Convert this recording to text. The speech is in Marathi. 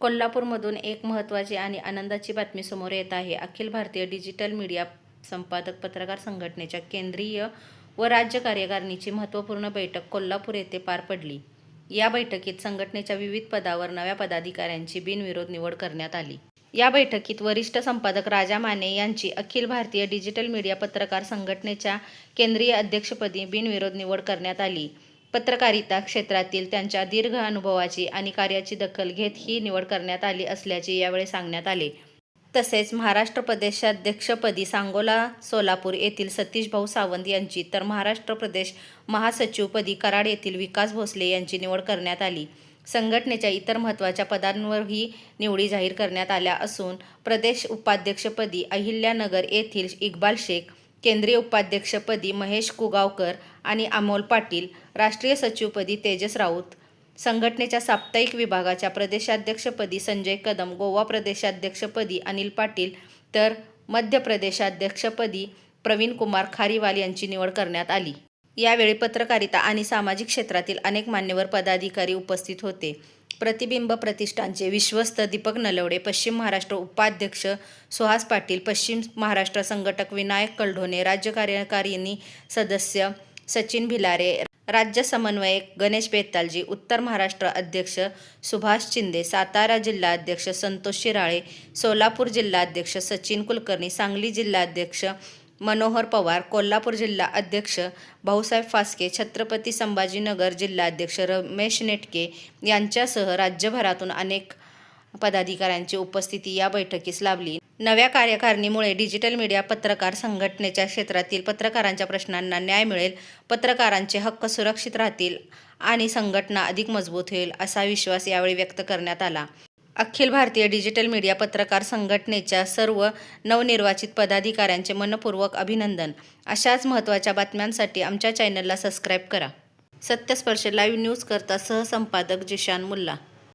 कोल्हापूरमधून एक महत्त्वाची आणि आनंदाची बातमी समोर येत आहे. अखिल भारतीय डिजिटल मीडिया संपादक पत्रकार संघटनेच्या केंद्रीय व राज्य कार्यकारिणीची महत्त्वपूर्ण बैठक कोल्हापूर येथे पार पडली. या बैठकीत संघटनेच्या विविध पदावर नव्या पदाधिकाऱ्यांची बिनविरोध निवड करण्यात आली. या बैठकीत वरिष्ठ संपादक राजा माने यांची अखिल भारतीय डिजिटल मीडिया पत्रकार संघटनेच्या केंद्रीय अध्यक्षपदी बिनविरोध निवड करण्यात आली. पत्रकारिता क्षेत्रातील त्यांच्या दीर्घ अनुभवाची आणि कार्याची दखल घेत ही निवड करण्यात आली असल्याचे यावेळी सांगण्यात आले. तसेच महाराष्ट्र प्रदेशाध्यक्षपदी सांगोला सोलापूर येथील सतीश भाऊ सावंत यांची तर महाराष्ट्र प्रदेश महासचिवपदी कराड येथील विकास भोसले यांची निवड करण्यात आली. संघटनेच्या इतर महत्त्वाच्या पदांवरही निवडी जाहीर करण्यात आल्या असून प्रदेश उपाध्यक्षपदी अहिल्यानगर येथील इक्बाल शेख केंद्रीय उपाध्यक्षपदी महेश कुगावकर आणि अमोल पाटील राष्ट्रीय सचिवपदी तेजस राऊत. संघटनेच्या साप्ताहिक विभागाच्या प्रदेशाध्यक्षपदी संजय कदम गोवा प्रदेशाध्यक्षपदी अनिल पाटील तर मध्य प्रदेशाध्यक्षपदी प्रवीण कुमार खारीवाल यांची निवड करण्यात आली. यावेळी पत्रकारिता आणि सामाजिक क्षेत्रातील अनेक मान्यवर पदाधिकारी उपस्थित होते. प्रतिबिंब प्रतिष्ठानचे विश्वस्त दीपक नलवडे पश्चिम महाराष्ट्र उपाध्यक्ष सुहास पाटील पश्चिम महाराष्ट्र संघटक विनायक कलढोणे राज्य कार्यकारिणी सदस्य सचिन भिलारे राज्य समन्वयक गणेश बेतालजी उत्तर महाराष्ट्र अध्यक्ष सुभाष चिंदे सातारा जिल्हा अध्यक्ष संतोष शिराळे सोलापूर जिल्हा अध्यक्ष सचिन कुलकर्णी सांगली जिल्हाध्यक्ष मनोहर पवार कोल्हापूर जिल्हा अध्यक्ष भाऊसाहेब फास्के छत्रपती संभाजीनगर जिल्हाध्यक्ष रमेश नेटके यांच्यासह राज्यभरातून अनेक पदाधिकाऱ्यांची उपस्थिती या बैठकीस लाभली. नव्या कार्यकारिणीमुळे डिजिटल मीडिया पत्रकार संघटनेच्या क्षेत्रातील पत्रकारांच्या प्रश्नांना न्याय मिळेल पत्रकारांचे हक्क सुरक्षित राहतील आणि संघटना अधिक मजबूत होईल असा विश्वास यावेळी व्यक्त करण्यात आला. अखिल भारतीय डिजिटल मीडिया पत्रकार संघटनेच्या सर्व नवनिर्वाचित पदाधिकाऱ्यांचे मनपूर्वक अभिनंदन. अशाच महत्त्वाच्या बातम्यांसाठी आमच्या चॅनलला सबस्क्राईब करा. सत्यस्पर्श लाईव्ह न्यूज करता सहसंपादक जिशान मुल्ला.